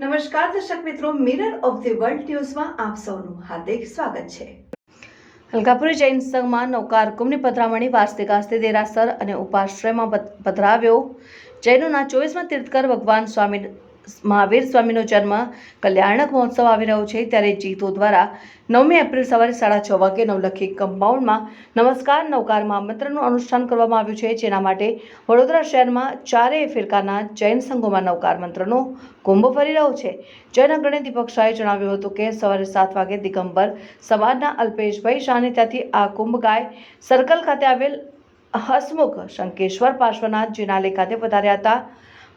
નમસ્કાર, દર્શક મિત્રો મિરર ઓફ ધી વર્લ્ડ ન્યૂઝમાં આપ સૌનું હાર્દિક સ્વાગત છે. હલકાપુરી જૈન સંઘમાં નૌકાર કુંભની પધરામણી વાર્ષિક આસ્તે દેરાસર અને ઉપાશ્રયમાં પધ- પધરાવ્યો. જૈનોના ચોવીસમાં તીર્થકર ભગવાન સ્વામી મહાવીર સ્વામીનો જન્મ કલ્યાણક મહોત્સવ આવી રહ્યો છે ત્યારે જીતો દ્વારા નવમી એપ્રિલ સવારે સાડા છ વાગે નવલખી કમ્પાઉન્ડમાં નમસ્કાર નવકારમાં મહામંત્રનું અનુષ્ઠાન કરવામાં આવ્યું છે, જેના માટે વડોદરા શહેરમાં ચારેય ફિરકાના જૈન સંઘોમાં નવકાર મંત્રનો કુંભ ફરી રહ્યો છે. જૈન અગ્રણી દીપક શાહે જણાવ્યું હતું કે સવારે સાત વાગે દિગંબર સમાજના અલ્પેશભાઈ શાહને ત્યાંથી આ કુંભ ગાય સર્કલ ખાતે આવેલ હસમુખ શંકેશ્વર પાર્શ્વનાથ જીનાલે ખાતે પધાર્યા હતા.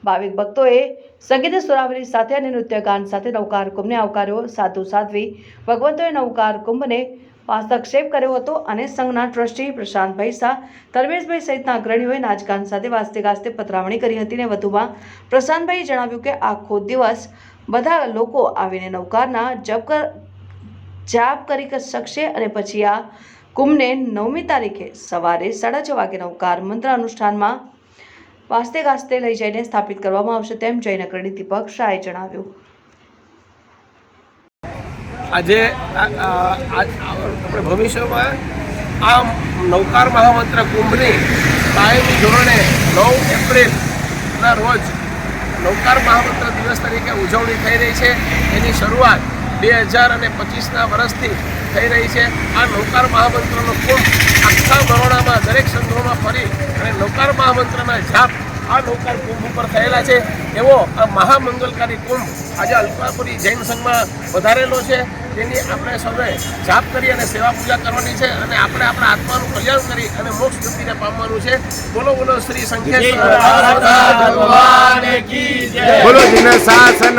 ભાવિક ભક્તોએ સંગીત સુરાવલી સાથે અને નૃત્ય ગાન સાથે નૌકાર કુંભને આવકાર્યો. સાધુ સાધ્વી ભગવંતોએ નૌકાર કુંભને હસ્તક્ષેપ કર્યો હતો અને સંઘના ટ્રસ્ટી પ્રશાંતભાઈ શાહ ધર્મેશભાઈ સહિતના અગ્રણીઓએ નાચગાન સાથે વાસ્તે ગાસ્તે પતરાવણી કરી હતી ને વધુમાં પ્રશાંતભાઈએ જણાવ્યું કે આખો દિવસ બધા લોકો આવીને નૌકારના જપ જાપ કરી શકશે અને પછી આ કુંભને નવમી તારીખે સવારે સાડા છ વાગે નૌકાર મંત્ર અનુષ્ઠાનમાં વાસ્તે ગાસ્તે લઈ જઈને સ્થાપિત કરવામાં આવશે તેમ જૈન અગ્રણી દીપક શાહે જણાવ્યું. આજે આપણે ભવિષ્યમાં આ નૌકાર મહામંત્ર કુંભની કાયમી ધોરણે નવ એપ્રિલના રોજ નૌકાર મહામંત્ર દિવસ તરીકે ઉજવણી થઈ રહી છે. એની શરૂઆત બે હજાર અને પચીસના વર્ષથી થઈ રહી છે. આ નૌકાર મહામંત્રનો કુંભ આખા બરોડામાં દરેક સંઘોમાં ફરી નૌકાર મહામંત્રના જાપ આ નૌકાર કુંભ ઉપર થયેલા છે. એવો આ મહામંગલકારી કુંભ આજે અલ્પાપુરી જૈન સંઘમાં વધારેલો છે. તેની આપણે સૌએ જાપ કરી અને સેવા પૂજા કરવાની છે અને આપણે આપણા આત્માનું કલ્યાણ કરી અને મોક્ષ ગતિને પામવાનું છે. બોલો બોલો શ્રી સંખ્યા બોલો શાસન